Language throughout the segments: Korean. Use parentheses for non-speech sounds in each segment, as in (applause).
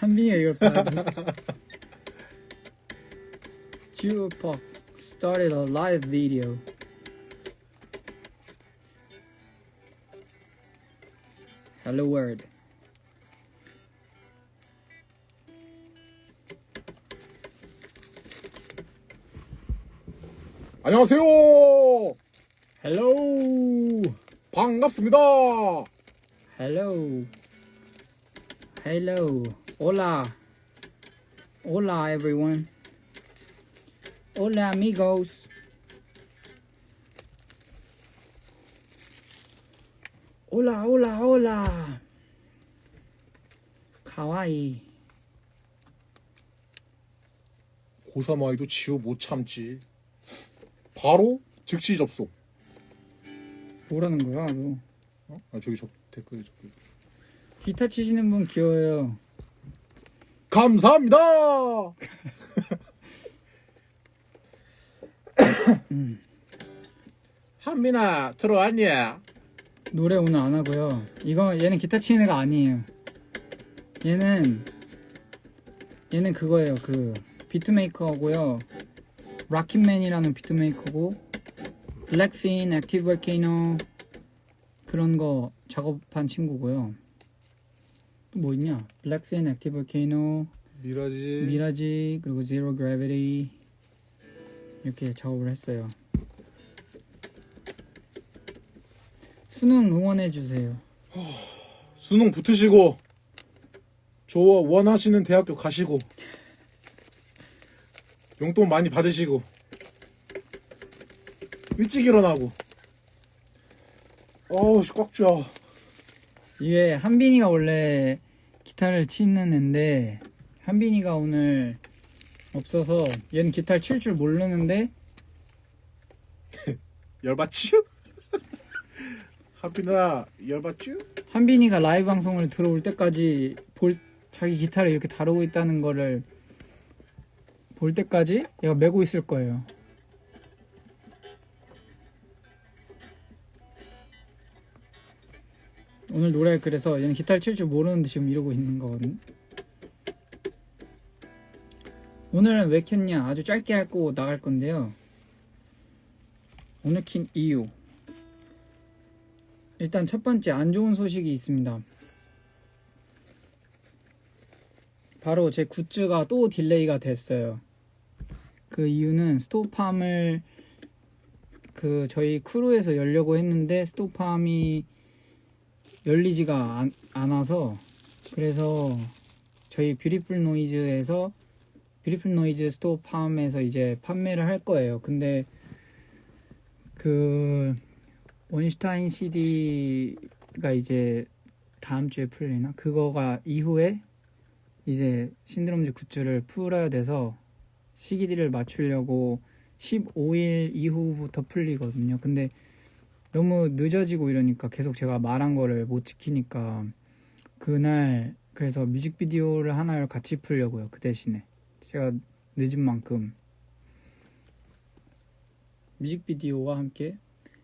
한빈이가 이걸 봐야 돼. Jewel started a live video. Hello world. 안녕하세요. Hello. 반갑습니다. Hello. Hello. Hola. Hola everyone. Hola amigos. Hola, hola, hola. 가와이. 고3 아이도 지우 못 참지. 바로 즉시 접속. 뭐라는 거야, 너? 어? 아 저기 저 댓글에 저기. 기타 치시는 분 귀여워요. 감사합니다. 한민아 들어왔냐? 노래 오늘 안 하고요. 이거 얘는 기타 치는 애가 아니에요. 얘는 얘는 그거예요. 그 비트메이커고요. 락kit맨이라는 비트메이커고 블랙핀, 액티브 볼케이노 그런 거 작업한 친구고요. 또 뭐 있냐? 블랙핀, 액티브 볼케이노, 미라지. 미라지 그리고 제로 그래비티 이렇게 작업을 했어요. 수능 응원해 주세요. 수능 붙으시고 저 원하시는 대학교 가시고 용돈 많이 받으시고 일찍 일어나고 어우 꽉 쥐어 이게 한빈이가 원래 기타를 치는 애인데 한빈이가 오늘 없어서 얘는 기타를 칠줄 모르는데 열받쥬? 하빈아 열받쥬? 한빈이가 라이브 방송을 들어올 때까지 볼 자기 기타를 이렇게 다루고 있다는 거를 볼 때까지 얘가 메고 있을 거예요. 오늘 노래 그래서 얘는 기타를 칠 줄 모르는데 지금 이러고 있는 거거든. 오늘은 왜 켰냐? 아주 짧게 하고 나갈 건데요. 오늘 킨 이유. 일단 첫 번째 안 좋은 소식이 있습니다. 바로 제 굿즈가 또 딜레이가 됐어요. 그 이유는 스토팜을 그 저희 크루에서 열려고 했는데 스토팜이 열리지가 않, 않아서 그래서 저희 뷰티풀 노이즈에서 뷰티풀 노이즈 스토팜에서 이제 판매를 할 거예요. 근데 그 원슈타인 CD가 이제 다음 주에 풀리나? 그거가 이후에 이제 신드롬즈 굿즈를 풀어야 돼서 시기를 맞추려고 15일 이후부터 풀리거든요. 근데 너무 늦어지고 이러니까 계속 제가 말한 거를 못 지키니까 그날 그래서 뮤직비디오를 하나를 같이 풀려고요. 그 대신에 제가 늦은 만큼 뮤직비디오와 함께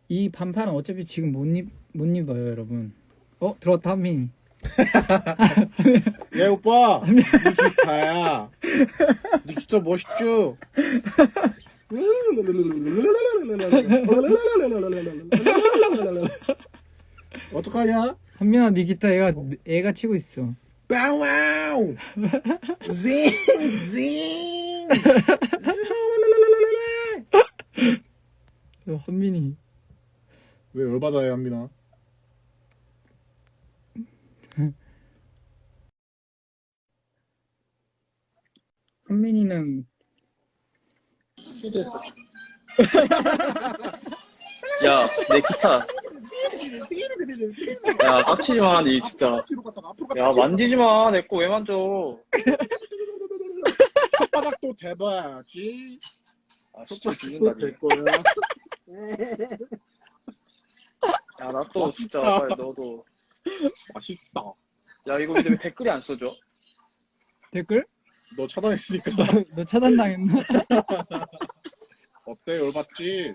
이 반팔은 어차피 지금 못, 입, 못 입어요, 여러분. 어, 들었다, 한민이. (laughs) 예 오빠 네 기타야 네 기타 멋있죠? (laughs) (laughs) 어떡하냐? 한민아, 네 기타 애가, 애가 치고 있어. 빵와우 징징 너 한민이. 왜 열받아요 한민아 (laughs) 한민이는 취됐어 야, 내 기타. 야, 깝치지 마, 니 진짜. 뒤로 갔다가 앞으로 갔다가 야, 만지지 마. 내 거 왜 만져? 손바닥도 대봐야지 아, 진짜 손바닥도 죽는다, 니. 될 거야 야, 나 또 진짜 맛있다. 빨리 너도. 맛있다 야, 이거 근데 왜 댓글이 안 써져? 댓글? 너 차단했으니까 너 차단당했나? (laughs) 어때 열받지?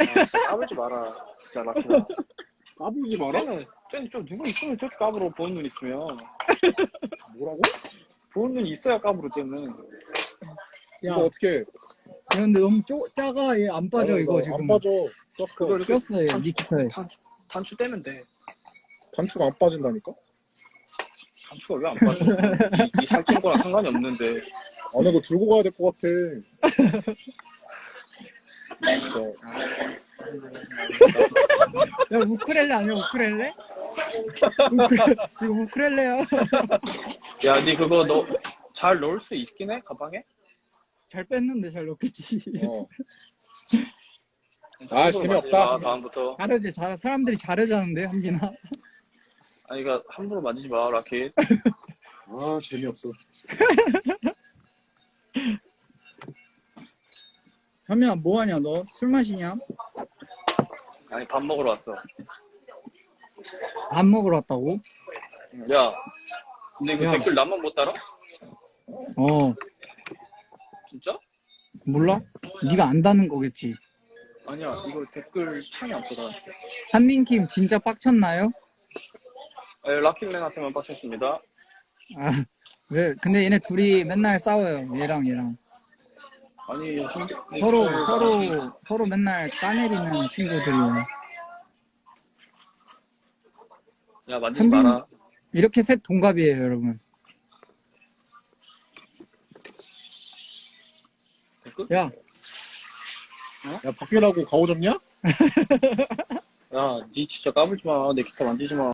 아, 까불지 마라. 진짜 라키나. 까불지 마라 쟤는 좀 누구 있으면 저렇게 까불어 보는 눈 있으면 뭐라고? 보는 눈이 있어야 까불어 쟤는 야, 이거 어떻게? 야, 근데 너무 쪼, 작아. 얘 안 빠져, 어, 이거 안 지금. 빠져. 그거. 이렇게 꼈어, 얘, 단추, 니키타에. 단추, 단추 떼면 돼 단추가 안 빠진다니까? 단추가 왜 안 빠져 이, 이 살찐 거랑 상관이 없는데 아, 나 이거 들고 가야 될 것 같아. 야, 우크렐레 아니야, 우크렐레? 우크렐, 이거 우크렐레야. 야 니 그거 너 잘 넣을 수 있긴 해 가방에? 잘 뺐는데 잘 넣겠지. 어. 아, 재미없다. 마, 다음부터 잘하지, 잘, 사람들이 잘하자는데, 한빈아. 아니 그니까 함부로 만지지 마 라켓 아, 재미없어. (laughs) 현민아, 뭐하냐, 너? 술 마시냐? 아니 밥 먹으러 왔어 밥 먹으러 왔다고? 야 근데 그 야. 댓글 나만 못 따라? 어, 진짜? 몰라? 네가 안다는 거겠지. 아니야 이거 댓글 창이 안 떠다 한민킴 진짜 빡쳤나요? 네, 라켓맨한테만 빡쳤습니다 아, 왜? 근데 얘네 둘이 맨날 싸워요. 얘랑 얘랑. 아니 한- 서로, 댓글 서로, 아니, 서로 맨날 까내리는 친구들이에요. 야 만지지 마라 이렇게 셋 동갑이에요, 여러분. 댓글? 야, 야, 밖에 나고 가오 접냐? (laughs) 야니 진짜 까불지 마내 기타 만지지 마